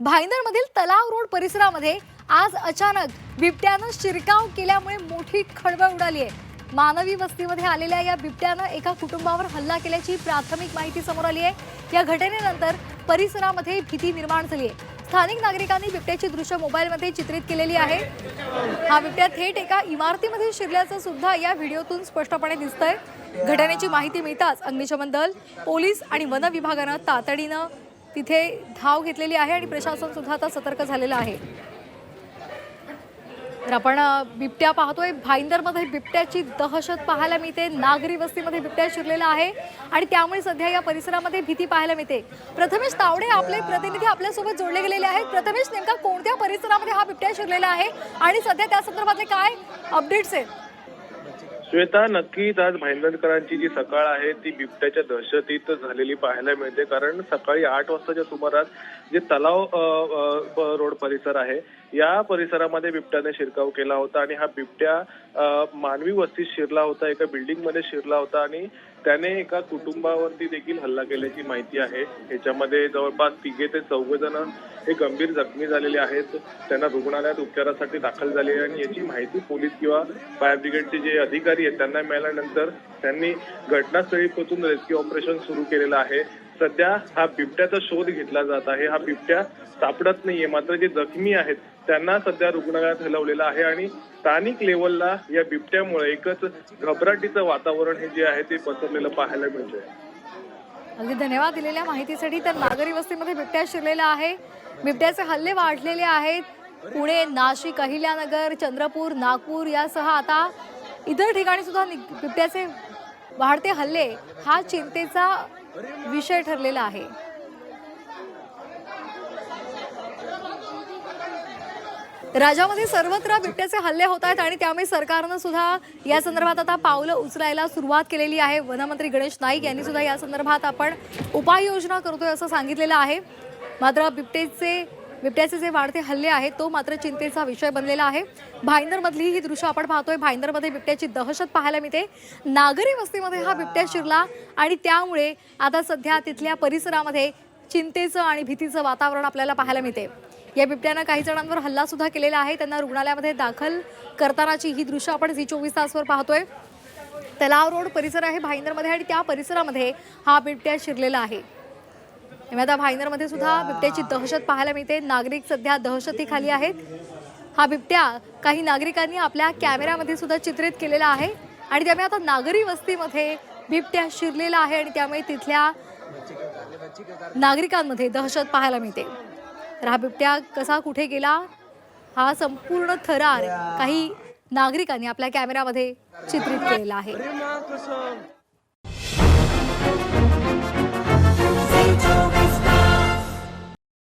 भाईंदरमधील तलाव रोड परिसरामध्ये आज अचानक बिबट्यानं शिरकाव केल्यामुळे मोठी खळबळ उडाली आहे. मानवी वस्तीमध्ये आलेल्या या बिबट्यानं एका कुटुंबावर हल्ला केल्याची प्राथमिक माहिती समोर आली आहे. या घटनेनंतर परिसरामध्ये भीती निर्माण झाली आहे. स्थानिक नागरिकांनी बिबट्याची दृश्य मोबाईलमध्ये चित्रित केलेली आहे. हा बिबट्या थेट एका इमारतीमध्ये शिरल्याचं सुद्धा या व्हिडिओतून स्पष्टपणे दिसतंय. घटनेची माहिती मिळताच अग्निशमन दल पोलीस आणि वन विभागानं तातडीनं तिथे धाव घेतलेली आहे आणि प्रशासन सुद्धा आता सतर्क झालेलं आहे. तर आपण बिबट्या पाहतोय. भाईंदरमध्ये बिबट्याची दहशत पाहायला मिळते. नागरी वस्तीमध्ये बिबट्या शिरलेला आहे आणि त्यामुळे सध्या या परिसरामध्ये भीती पाहायला मिळते. प्रथमेश तावडे आपले प्रतिनिधी आपल्यासोबत जोडले गेलेले आहेत. प्रथमेश नेमका कोणत्या परिसरामध्ये हा बिबट्या शिरलेला आहे आणि सध्या त्या संदर्भातले काय अपडेट्स आहेत? श्वेता नक्कीच आज भाईंदरकरांची जी सकाळ आहे ती बिबट्याच्या दहशतीत झालेली पाहायला मिळते. कारण सकाळी आठ वाजताच्या सुमारास जे तलाव रोड परिसर आहे. या परिसरामध्ये बिबट्याने शिरकाव केला होता आणि हा बिबट्या मानवी वस्तीत शिरला होता एका बिल्डिंगमध्ये शिरला होता आणि त्याने एका कुटुंबावरती देखील हल्ला केल्याची माहिती आहे. याच्यामध्ये जवळपास तिघे ते चौघ जण हे गंभीर जखमी झालेले आहेत. त्यांना रुग्णालयात उपचारासाठी दाखल झाले आणि याची माहिती पोलीस किंवा फायर ब्रिगेडचे जे अधिकारी आहेत त्यांना मिळाल्यानंतर त्यांनी घटनास्थळी पोहोचून रेस्क्यू ऑपरेशन सुरू केलेलं आहे. सध्या हा बिबट्याचा शोध घेतला जात आहे. हा बिबट्या सापडत नाहीये. मात्र जे जखमी आहेत त्यांना सध्या रुग्णालयात हलवलेलं आहे आणि स्थानिक लेवलला या बिबट्यामुळे एकच घबराटीचं वातावरण हे जे आहे ते पसरलेलं पाहायला मिळतंय. अगदी धन्यवाद दिलेल्या माहितीसाठी. तर नागरी वस्तीमध्ये बिबट्या शिरलेला आहे. बिबट्याचे हल्ले वाढलेले आहेत. पुणे नाशिक अहिल्यानगर चंद्रपूर नागपूर यासह आता इतर ठिकाणी सुद्धा नि- बिबट्याचे वाढते हल्ले हा चिंतेचा विषय ठरलेला आहे. राज्यामध्ये सर्वत्र बिबट्याचे हल्ले होत आहेत आणि त्यामुळे सरकारनं सुद्धा या संदर्भात आता पावलं उचलायला सुरुवात केलेली आहे. वनमंत्री गणेश नाईक यांनी सुद्धा या संदर्भात आपण उपाययोजना करतोय असं सांगितलेलं आहे. मात्र बिबटेचे बिबट्याचे जे वाढते हल्ले आहेत तो मात्र चिंतेचा विषय बनलेला आहे. भाईंदरमधली ही दृश्य आपण पाहतोय. भाईंदरमध्ये बिबट्याची दहशत पाहायला मिळते. नागरी वस्तीमध्ये हा बिबट्या शिरला आणि त्यामुळे आता सध्या तिथल्या परिसरामध्ये चिंतेचं आणि भीतीचं वातावरण आपल्याला पाहायला मिळते. या बिबट्यानं काही जणांवर हल्ला सुद्धा केलेला आहे. त्यांना रुग्णालयामध्ये दाखल करतानाची ही दृश्य आपण झी चोवीस तासवर पाहतोय. तलाव रोड परिसर आहे भाईंदरमध्ये आणि त्या परिसरामध्ये हा बिबट्या शिरलेला आहे. त्यामुळे आता भायनरमध्ये सुद्धा बिबट्याची दहशत पाहायला मिळते. नागरिक सध्या दहशतीखाली आहेत. हा बिबट्या काही नागरिकांनी आपल्या कॅमेऱ्यामध्ये सुद्धा चित्रित केलेला आहे. आणि त्यामुळे आता नागरी वस्तीमध्ये बिबट्या शिरलेला आहे आणि त्यामुळे तिथल्या नागरिकांमध्ये दहशत पाहायला मिळते. तर हा बिबट्या कसा कुठे गेला? हा संपूर्ण थरार काही नागरिकांनी आपल्या कॅमेऱ्यामध्ये चित्रित केलेला आहे.